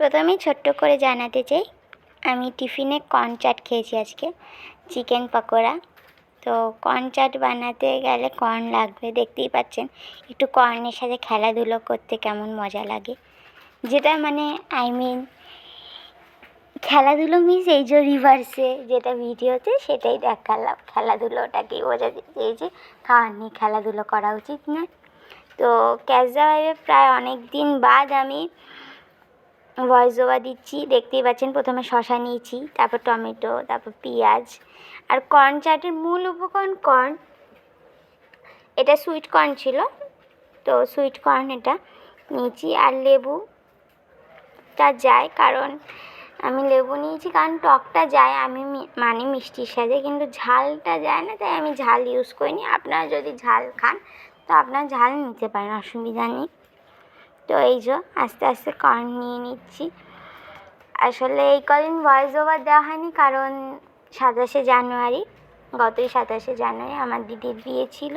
প্রথমেই ছোট্ট করে জানাতে চাই, আমি টিফিনে কর্ন চাট খেয়েছি আজকে চিকেন পকোড়া। তো কর্ন চাট বানাতে গেলে কর্ন লাগবে, দেখতেই পাচ্ছেন, একটু কর্নের সাথে খেলাধুলো করতে কেমন মজা লাগে। যেটা মানে আই মিন খেলাধুলো মিন্স এই যে রিভার্সে যেটা ভিডিওতে সেটাই দেখালাম। খেলাধুলোটাকেই বোঝাতে চেয়েছি খাওয়ার নিয়ে খেলাধুলো করা উচিত না তো ক্যাজা প্রায় অনেক দিন বাদ আমি ভয়েস ওভার দিচ্ছি। দেখতেই পাচ্ছেন, প্রথমে শশা নিয়েছি, তারপর টমেটো, তারপর পেঁয়াজ। আর কর্ন চাটের মূল উপকরণ কর্ন এটা সুইট কর্ন ছিল, তো সুইট কর্ন এটা নিয়েছি। আর লেবু লেবুটা যায়, কারণ আমি লেবু নিয়েছি, কারণ টকটা যায়, আমি মানে মিষ্টির সাথে, কিন্তু ঝালটা যায় না, তাই আমি ঝাল ইউজ করিনি। আপনারা যদি ঝাল খান, তো আপনারা ঝাল নিতে পারেন, অসুবিধা নেই। তো এই যে, আস্তে আস্তে কর্ন নিয়ে নিচ্ছি। আসলে এই কদিন ভয়েস ওভার দেওয়া হয়নি, কারণ সাতাশে জানুয়ারি, গতই সাতাশে জানুয়ারি আমার দিদির বিয়ে ছিল।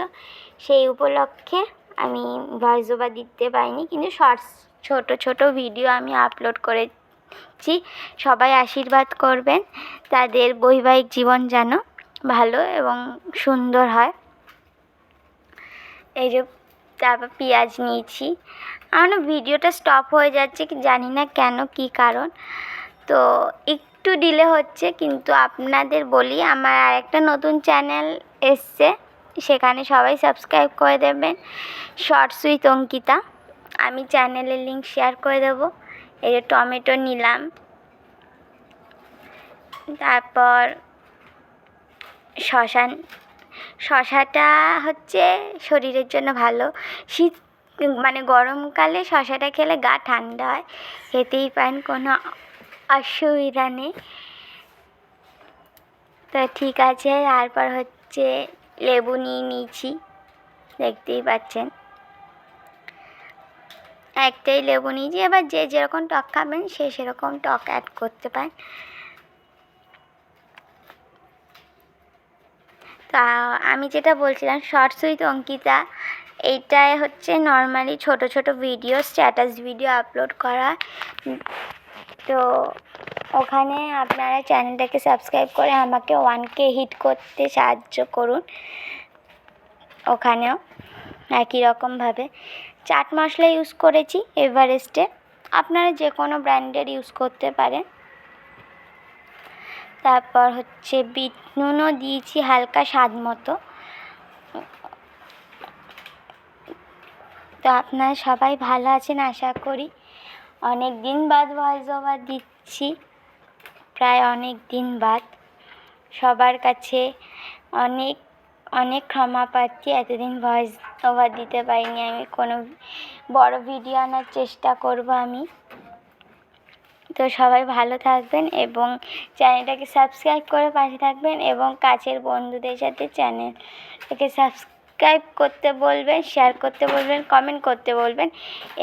সেই উপলক্ষে আমি ভয়েস ওভার দিতে পারিনি, কিন্তু শর্টস ছোট ছোট ভিডিও আমি আপলোড করেছি। সবাই আশীর্বাদ করবেন, তাদের বৈবাহিক জীবন যেন ভালো এবং সুন্দর হয়। এই যে তারপর পেঁয়াজ নিয়েছি। আমার ভিডিওটা স্টপ হয়ে যাচ্ছে, কি জানি না কেন, কী কারণ। তো একটু ডিলে হচ্ছে, কিন্তু আপনাদের বলি, আমার আরেকটা নতুন চ্যানেল এসছে, সেখানে সবাই সাবস্ক্রাইব করে দেবেন। শর্টস উইথ অঙ্কিতা, আমি চ্যানেলের লিঙ্ক শেয়ার করে দেবো। এই যে টমেটো নিলাম। তারপর শশা শশাটা হচ্ছে শরীরের জন্য ভালো। শীত মানে গরমকালে শশাটা খেলে গা ঠান্ডা হয়, খেতেই পারেন, কোনো অসুবিধা নেই। তো ঠিক আছে, তারপর হচ্ছে লেবু নিয়ে নিয়েছি, দেখতেই পাচ্ছেন। একটাই লেবু নিয়েছি, এবার যে যেরকম টক খাবেন সে সেরকম টক অ্যাড করতে পারেন। আমি যেটা বলছিলাম শর্টস উইথ অঙ্কিতা এইটায় হচ্ছে নর্মালি ছোট ছোট ভিডিও স্ট্যাটাস ভিডিও আপলোড করা। তো ওখানে আপনারা চ্যানেলটাকে সাবস্ক্রাইব করে আমাকে ওয়ান কে হিট করতে সাহায্য করুন, ওখানেও একই রকমভাবে। চাট মশলা ইউজ করেছি এভারেস্টে আপনারা যে কোনো ব্র্যান্ডের ইউজ করতে পারেন। তারপর হচ্ছে বিট নুনও দিয়েছি হালকা স্বাদ মতো। তো আপনারা সবাই ভালো আছেন, আশা করি। অনেক দিন বাদ ভয়েস ওভার দিচ্ছি, প্রায় অনেক দিন বাদ। সবার কাছে অনেক অনেক ক্ষমা পাচ্ছি, এতদিন ভয়েস ওভার দিতে পারিনি আমি, কোনো বড় ভিডিও আনার চেষ্টা করব আমি। তো সবাই ভালো থাকবেন এবং চ্যানেলটাকে সাবস্ক্রাইব করে পাশে থাকবেন এবং কাছের বন্ধুদের সাথে চ্যানেলটাকে সাবস্ক্রাইব করতে বলবেন শেয়ার করতে বলবেন কমেন্ট করতে বলবেন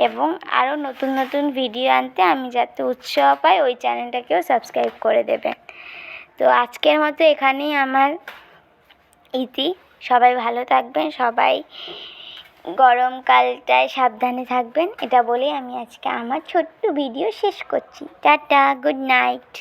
এবং আরও নতুন নতুন ভিডিও আনতে আমি যাতে উৎসাহ পাই, ওই চ্যানেলটাকেও সাবস্ক্রাইব করে দেবেন। তো আজকের মতো এখানেই আমার ইতি। সবাই ভালো থাকবেন, সবাই গরমকালটায় সাবধানে থাকবেন। এটা বলেই আমি আজকে আমার ছোট্ট ভিডিও শেষ করছি। Tata good night